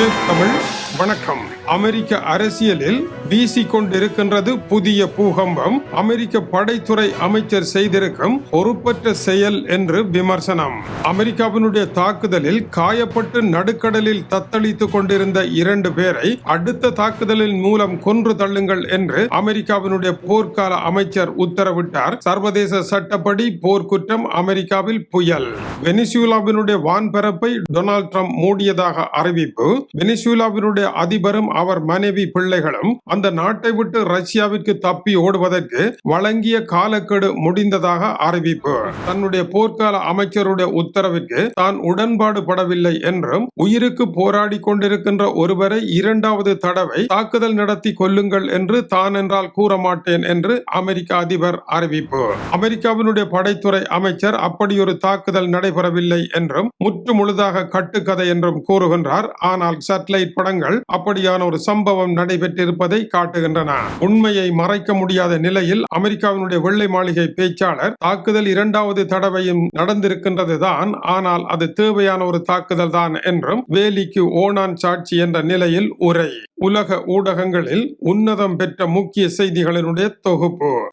ஏ தமிழ் வணக்கம். அமெரிக்க அரசியலில் வீசிக்கொண்டிருக்கின்றது புதிய பூகம்பம். அமெரிக்க படைத்துறை அமைச்சர் செய்திருக்கும் பொறுப்பற்ற செயல் என்று விமர்சனம். அமெரிக்காவினுடைய தாக்குதலில் காயப்பட்டு நடுக்கடலில் தத்தளித்துக் கொண்டிருந்த இரண்டு பேரை அடுத்த தாக்குதலின் மூலம் கொன்று தள்ளுங்கள் என்று அமெரிக்காவினுடைய போர்க்கால அமைச்சர் உத்தரவிட்டார். சர்வதேச சட்டப்படி போர்க்குற்றம் அமெரிக்காவில் புயல். வெனிசுலாவினுடைய வான்பரப்பை டொனால்ட் ட்ரம்ப் மூடியதாக அறிவிப்பு. வெனிசுலாவினுடைய அதிபரும் அவர் மனைவி பிள்ளைகளும் அந்த நாட்டை விட்டு ரஷ்யாவிற்கு தப்பி ஓடுவதற்கு வழங்கிய காலக்கெடு முடிந்ததாக அறிவிப்பு. தன்னுடைய போர்க்கால அமைச்சருடைய உத்தரவுக்கு தான் உடன்பாடு படவில்லை என்றும் உயிருக்கு போராடி கொண்டிருக்கின்ற ஒருவரை இரண்டாவது தடவை தாக்குதல் நடத்தி கொல்லுங்கள் என்று தான் என்றால் கூற மாட்டேன் என்று அமெரிக்க அதிபர் அறிவிப்பு. அமெரிக்காவினுடைய படைத்துறை அமைச்சர் அப்படி ஒரு தாக்குதல் நடைபெறவில்லை என்றும் முற்று முழுதாக கட்டுக்கதை என்றும் கூறுகின்றார். ஆனால் சேட்டலைட் படங்கள் அப்படியான ஒரு சம்பவம் நடைபெற்றிருப்பதை காட்டுகின்றன. உண்மையை மறைக்க முடியாத நிலையில் அமெரிக்காவினுடைய வெள்ளை மாளிகை பேச்சாளர் தாக்குதல் இரண்டாவது தடவையும் நடந்திருக்கின்றதுதான். ஆனால் அது தேவையான ஒரு தாக்குதல் தான் என்றும் வேலிக்கு ஓனான் சாட்சி என்ற நிலையில் உரை. உலக ஊடகங்களில் உன்னதம் பெற்ற முக்கிய செய்திகளினுடைய தொகுப்பு.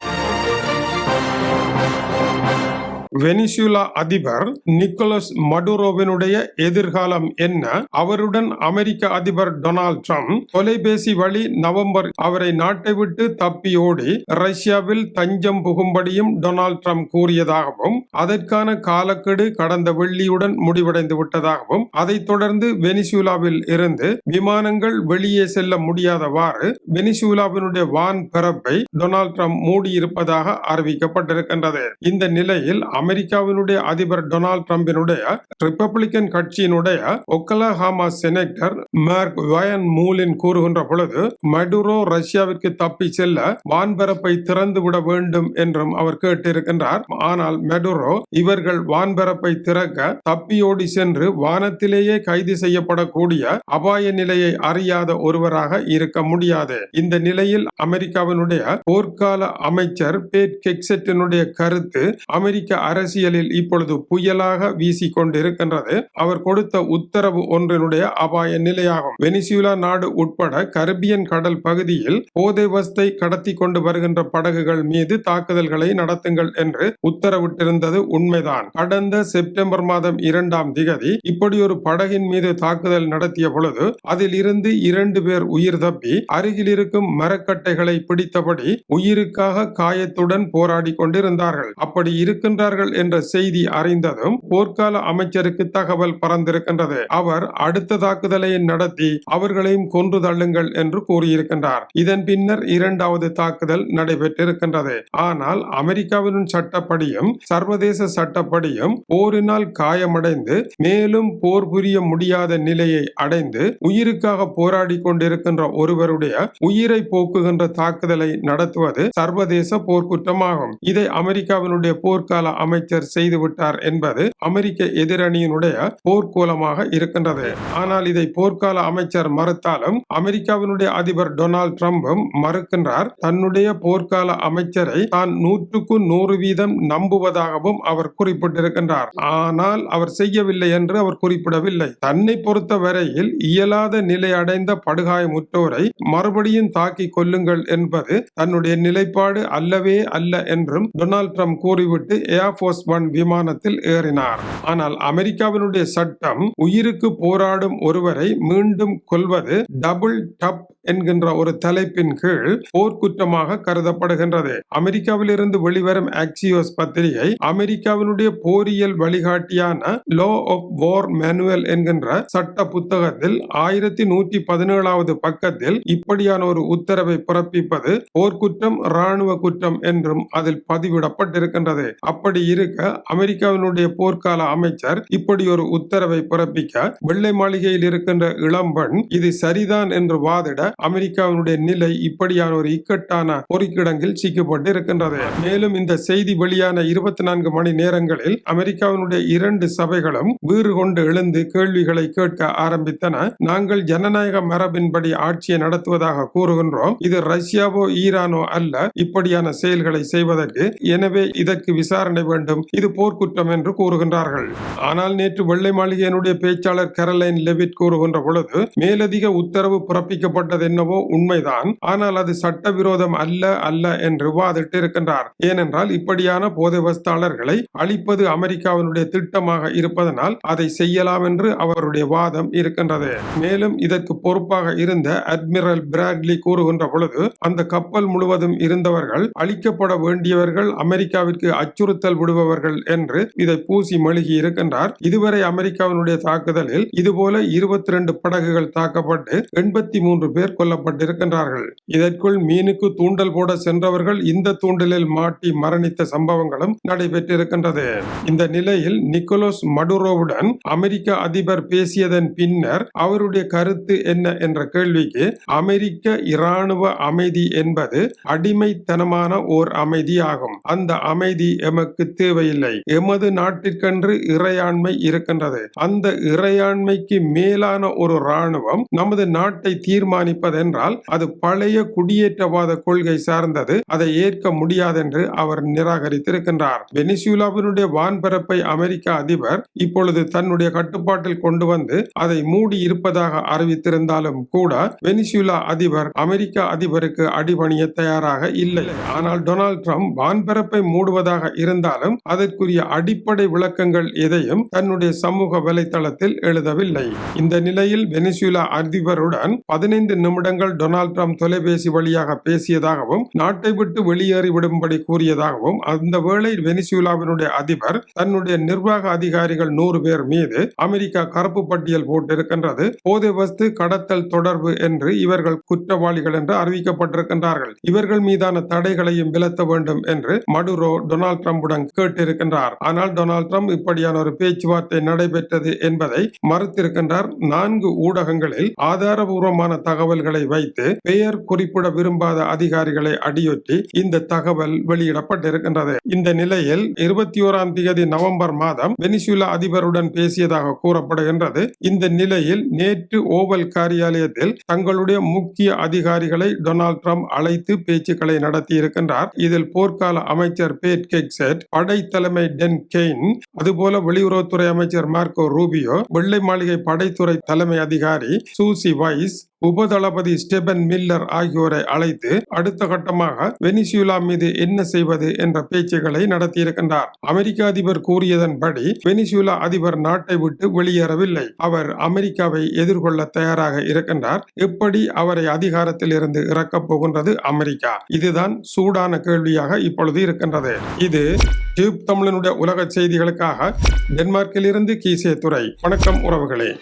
வெனிசுலா அதிபர் நிக்கோலஸ் மடுரோவினுடைய எதிர்காலம் என்ன? அவருடன் அமெரிக்க அதிபர் டொனால்ட் ட்ரம்ப் தொலைபேசி வழி நவம்பர் அவரை நாட்டை விட்டு தப்பியோடி ரஷ்யாவில் தஞ்சம் புகும்படியும் டொனால்ட் ட்ரம்ப் கூறியதாகவும் அதற்கான காலக்கெடு கடந்த வெள்ளியுடன் முடிவடைந்து விட்டதாகவும் அதைத் தொடர்ந்து வெனிசுலாவில் இருந்து விமானங்கள் வெளியே செல்ல முடியாதவாறு வெனிசுலாவினுடைய வான் பிறப்பை டொனால்ட் ட்ரம்ப் மூடியிருப்பதாக அறிவிக்கப்பட்டிருக்கின்றது. இந்த நிலையில் அமெரிக்காவினுடைய அதிபர் டொனால்ட் ட்ரம்பினுடைய ரிப்பப்ளிக்கன் கட்சியினுடைய ஒக்கலஹாமா செனட்டர் மார்க் வயன் மூலின் கூறுகின்ற பொழுது மடுரோ ரஷ்யாவிற்கு தப்பி செல்ல வான்பரப்பை திறந்து விட வேண்டும் என்றும் அவர் கேட்டிருக்கின்றார். ஆனால் மெடுரோ இவர்கள் வான்பரப்பை திறக்க தப்பியோடி சென்று வானத்திலேயே கைது செய்யப்படக்கூடிய அபாய நிலையை அறியாத ஒருவராக இருக்க முடியாது. இந்த நிலையில் அமெரிக்காவினுடைய போர்க்கால அமைச்சர் பேட் கெக்செட்டினுடைய கருத்து அமெரிக்க அரசியலில் இப்பொழுது புயலாக வீசி கொண்டிருக்கின்றது அவர் கொடுத்த உத்தரவு ஒன்றினுடைய அபாய நிலையாகும். வெனிசுலா நாடு உட்பட கரிபியன் கடல் பகுதியில் போதை வஸ்தை கடத்தி கொண்டு வருகின்ற படகுகள் மீது தாக்குதல்களை நடத்துங்கள் என்று உத்தரவிட்டிருந்தது உண்மைதான். கடந்த செப்டம்பர் மாதம் இரண்டாம் திகதி இப்படி ஒரு படகின் மீது தாக்குதல் நடத்திய பொழுது அதில் இருந்து இரண்டு பேர் உயிர் தப்பி அருகில் இருக்கும் மரக்கட்டைகளை பிடித்தபடி உயிருக்காக காயத்துடன் போராடி கொண்டிருந்தார்கள். அப்படி இருக்கின்றார்கள் என்ற செய்தி அறிந்ததும் போர்க்கால அமைச்சருக்கு தகவல் பறந்திருக்கின்றது. அவர் அடுத்த தாக்குதலை நடத்தி அவர்களையும் கொன்று தள்ளுங்கள் என்று கூறியிருக்கின்றார். இதன் பின்னர் இரண்டாவது தாக்குதல் நடைபெற்றிருக்கின்றது. ஆனால் அமெரிக்காவின் சட்டப்படியும் சர்வதேச சட்டப்படியும் போரினால் காயமடைந்து மேலும் போர் புரிய முடியாத நிலையை அடைந்து உயிருக்காக போராடி கொண்டிருக்கின்ற ஒருவருடைய உயிரை போக்குகின்ற தாக்குதலை நடத்துவது சர்வதேச போர்க்குற்றமாகும். இதை அமெரிக்காவினுடைய போர்க்கால அமைச்சர் செய்துவிட்டார் என்பது அமெரிக்க எதிரணியினுடைய போர்க்கோலமாக இருக்கின்றது. ஆனால் இதை போர்க்கால அமைச்சர் மறுத்தாலும் அமெரிக்காவினுடைய அதிபர் டொனால்டு டிரம்பும் மறுக்கின்றார். தன்னுடைய போர்க்கால அமைச்சரை தான் நூற்றுக்கு நூறு வீதம் நம்புவதாகவும் அவர் குறிப்பிட்டிருக்கின்றார். ஆனால் அவர் செய்யவில்லை என்று அவர் குறிப்பிடவில்லை. தன்னை பொறுத்த வரையில் இயலாத நிலை அடைந்த படுகாயமுற்றோரை மறுபடியும் தாக்கி கொள்ளுங்கள் என்பது தன்னுடைய நிலைப்பாடு அல்லவே அல்ல என்றும் டொனால்டு ட்ரம்ப் கூறிவிட்டு ஏர்போர்ஸ் ஒன் விமானத்தில் ஏறினார். ஆனால் அமெரிக்காவினுடைய சட்டம் உயிருக்கு போராடும் ஒருவரை மீண்டும் கொள்வது டபுள் டப் என்கின்ற ஒரு தலைப்பின் கீழ் போர்க்குற்றமாக கருதப்படுகின்றது. அமெரிக்காவிலிருந்து வெளிவரும் ஆக்சியோஸ் பத்திரிகை அமெரிக்காவினுடைய போரியல் வழிகாட்டியான லோ ஆஃப் வார் மேனுவல் என்கின்ற சட்ட புத்தகத்தில் ஆயிரத்தி நூற்றி பதினேழாவது பக்கத்தில் இப்படியான ஒரு உத்தரவை பிறப்பிப்பது போர்க்குற்றம் இராணுவ குற்றம் என்றும் அதில் பதிவிடப்பட்டிருக்கின்றது. அப்படி இருக்க அமெரிக்காவினுடைய போர்க்கால அமைச்சர் இப்படி ஒரு உத்தரவை பிறப்பிக்க வெள்ளை மாளிகையில் இருக்கின்ற இளம்பெண் இது சரிதான் என்று வாதிட அமெரிக்காவினுடைய நிலை இப்படியான ஒரு இக்கட்டான பொறுக்கிடங்கில் சிக்கப்பட்டு இருக்கின்றது மேலும் இந்த செய்தி வெளியான இருபத்தி நான்கு மணி நேரங்களில் அமெரிக்காவினுடைய இரண்டு சபைகளும் வீறு கொண்டு எழுந்து கேள்விகளை கேட்க ஆரம்பித்தன. நாங்கள் ஜனநாயக மரபின்படி ஆட்சியை நடத்துவதாக கூறுகின்றோம். இது ரஷ்யாவோ ஈரானோ அல்ல. இப்படியான செயல்களை செய்வதற்கு எனவே இதற்கு விசாரணை வேண்டும் இது போர்க்குற்றம் என்று கூறுகின்றார்கள். ஆனால் நேற்று வெள்ளை மாளிகையினுடைய பேச்சாளர் கரலைன் லெவிட் கூறுகின்ற பொழுது மேலதிக உத்தரவு பிறப்பிக்கப்பட்டது என்னவோ உண்மைதான். ஆனால் அது சட்டவிரோதம் அல்ல அல்ல என்று வாதிட்டு இருக்கின்றார் ஏனென்றால் இப்படியான போதை வஸ்தாளர்களை அழிப்பது அமெரிக்காவினுடைய திட்டமாக இருப்பதனால் அதை செய்யலாம் என்று அவருடைய வாதம் இருக்கின்றது. மேலும் இதற்கு பொறுப்பாக இருந்த அட்மிரல் பிராட்லி கூறுகின்ற பொழுது அந்த கப்பல் முழுவதும் இருந்தவர்கள் அழிக்கப்பட வேண்டியவர்கள் அமெரிக்காவிற்கு அச்சுறுத்தல் விடுபவர்கள் என்று இதை பூசி மழுகி இருக்கின்றார். இதுவரை அமெரிக்காவினுடைய தாக்குதலில் இதுபோல இருபத்தி ரெண்டு படகுகள் தாக்கப்பட்டு எண்பத்தி மூன்று பேர் கொல்லப்பட்டிருக்கின்றார்கள். இதற்குள் மீனுக்கு தூண்டல் போட சென்றவர்கள் இந்த தூண்டலில் மாட்டி மரணித்த சம்பவங்களும் நடைபெற்றிருக்கின்றது. இந்த நிலையில் நிக்கோலஸ் மடுரோவுடன் அமெரிக்க அதிபர் பேசியதன் பின்னர் அவருடைய கருத்து என்ன என்ற கேள்விக்கு அமெரிக்க இராணுவ அமைதி என்பது அடிமைத்தனமான ஓர் அமைதி ஆகும் அந்த அமைதி எமக்கு தேவையில்லை. எமது நாட்டிற்கென்று இறையாண்மை இருக்கின்றது. அந்த இறையாண்மைக்கு மேலான ஒரு இராணுவம் நமது நாட்டை தீர்மானிப்பதென்றால் அது பழைய குடியேற்றவாத கொள்கை சார்ந்தது. அதை ஏற்க முடியாதென்று அவர் நிராகரித்திருக்கின்றார். வெனிசூலாவினுடைய வான்பரப்பை அமெரிக்க அதிபர் இப்பொழுது தன்னுடைய கட்டுப்பாட்டில் கொண்டு வந்து அதை மூடி இருப்பதாக அறிவித்திருந்தாலும் கூட வெனிசூலா அதிபர் அமெரிக்க அதிபருக்கு அடிபணிய தயாராக இல்லை. ஆனால் டொனால்ட் ட்ரம்ப் வான்பரப்பை மூடுவதாக இருந்தால் இருந்தாலும் அதற்குரிய அடிப்படை விளக்கங்கள் எதையும் தன்னுடைய சமூக வலைதளத்தில் எழுதவில்லை. இந்த நிலையில் வெனிசுலா அதிபருடன் பதினைந்து நிமிடங்கள் டொனால்ட் ட்ரம்ப் தொலைபேசி வழியாக பேசியதாகவும் நாட்டை விட்டு வெளியேறிவிடும்படி கூறியதாகவும் அந்த வேளை வெனிசுலாவினுடைய அதிபர் தன்னுடைய நிர்வாக அதிகாரிகள் நூறு பேர் மீது அமெரிக்கா கருப்பு பட்டியல் போட்டிருக்கின்றது. போதை வஸ்து கடத்தல் தொடர்பு என்று இவர்கள் குற்றவாளிகள் என்று அறிவிக்கப்பட்டிருக்கின்றார்கள். இவர்கள் மீதான தடைகளையும் விலத்த வேண்டும் என்று மடுரோ டொனால்ட் ட்ரம்புடன் கேட்டிருக்கின்றார். ஆனால் டொனால்ட் ட்ரம்ப் இப்படியான ஒரு பேச்சுவார்த்தை நடைபெற்றது என்பதை மறுத்திருக்கின்றார். நான்கு ஊடகங்களில் ஆதாரபூர்வமான தகவல்களை வைத்து பெயர் குறிப்பிட விரும்பாத அதிகாரிகளை அடியொற்றி இந்த தகவல் வெளியிடப்பட்டிருக்கின்றது. இந்த நிலையில் இருபத்தி ஓராம் தேதி நவம்பர் மாதம் வெனிசுலா அதிபருடன் பேசியதாக கூறப்படுகின்றது. இந்த நிலையில் நேற்று ஓவல் காரியாலயத்தில் தங்களுடைய முக்கிய அதிகாரிகளை டொனால்ட் ட்ரம்ப் அழைத்து பேச்சுக்களை நடத்தி இருக்கின்றார் இதில் போர்க்கால அமைச்சர் பேட் கெக்செட் படைத்தலைமை டென் கெயின் அதுபோல வெளியுறவுத்துறை அமைச்சர் மார்க்கோ ரூபியோ வெள்ளை மாளிகை படைத்துறை தலைமை அதிகாரி சூசி வைஸ் உபதளபதி ஸ்டெபன் மில்லர் ஆகியோரை அழைத்து அடுத்த கட்டமாக வெனிசுலா மீது என்ன செய்வது என்ற பேச்சுகளை நடத்தியிருக்கின்றார். அமெரிக்க அதிபர் கூறியதன்படி வெனிசுலா அதிபர் நாட்டை விட்டு வெளியேறவில்லை. அவர் அமெரிக்காவை எதிர்கொள்ள தயாராக இருக்கின்றார். எப்படி அவரை அதிகாரத்தில் இருந்து இறக்கப் போகின்றது அமெரிக்கா? இதுதான் சூடான கேள்வியாக இப்பொழுது இருக்கின்றது. இது டியூப் தமிழனுடைய உலக செய்திகளுக்காக டென்மார்க்கில் இருந்து கீசே துறை வணக்கம் உறவுகளே.